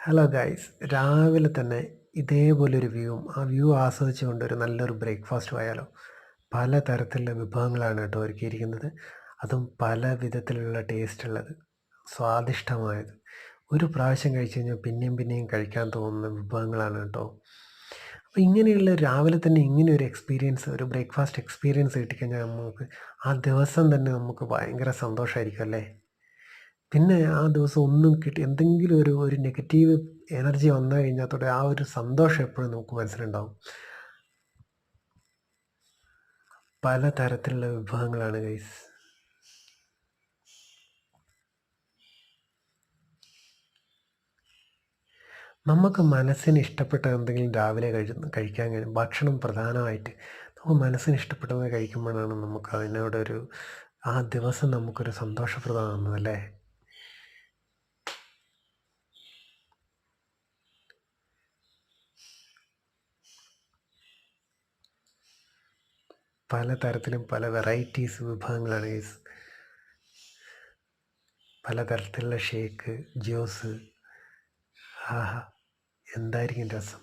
Hello guys രാവിലെ തന്നെ ഇതേപോലൊരു വ്യൂവും ആ വ്യൂ ആസ്വദിച്ചുകൊണ്ട് ഒരു നല്ലൊരു ബ്രേക്ക്ഫാസ്റ്റ് ആയാലോ പല തരത്തിലുള്ള വിഭവങ്ങളാണ് കേട്ടോ ഒരുക്കിയിരിക്കുന്നത്. അതും പല വിധത്തിലുള്ള ടേസ്റ്റ് ഉള്ളത്. സ്വാദിഷ്ടമായത്. ഒരു പ്രാവശ്യം കഴിച്ചു കഴിഞ്ഞാൽ പിന്നെയും പിന്നെയും കഴിക്കാൻ തോന്നുന്ന വിഭവങ്ങളാണ് കേട്ടോ. അപ്പോൾ ഇങ്ങനെയുള്ള രാവിലെ തന്നെ ഇങ്ങനെ ഒരു എക്സ്പീരിയൻസ് ഒരു ബ്രേക്ക്ഫാസ്റ്റ് എക്സ്പീരിയൻസ് കിട്ടിക്കഴിഞ്ഞാൽ നമുക്ക് ആ ദിവസം തന്നെ നമുക്ക് ഭയങ്കര സന്തോഷമായിരിക്കും അല്ലേ? പിന്നെ ആ ദിവസം ഒന്നും കിട്ടി എന്തെങ്കിലും ഒരു ഒരു നെഗറ്റീവ് എനർജി വന്നു കഴിഞ്ഞാത്തോടെ ആ ഒരു സന്തോഷം എപ്പോഴും നമുക്ക് മനസ്സിലുണ്ടാവും. പല തരത്തിലുള്ള വിഭവങ്ങളാണ് ഗൈസ് നമുക്ക് മനസ്സിന് ഇഷ്ടപ്പെട്ട എന്തെങ്കിലും രാവിലെ കഴി കഴിക്കാൻ കഴിയും ഭക്ഷണം പ്രധാനമായിട്ട് നമുക്ക് മനസ്സിന് ഇഷ്ടപ്പെട്ടത് കഴിക്കുമ്പോഴാണ് നമുക്ക് അതിനോടൊരു ആ ദിവസം നമുക്കൊരു സന്തോഷപ്രദമാകുന്നത് അല്ലേ? പല തരത്തിലും പല വെറൈറ്റീസ് വിഭവങ്ങളാണ് ഗൈസ് പലതരത്തിലുള്ള ഷേക്ക് ജ്യൂസ് ആഹാ എന്തായിരിക്കും രസം?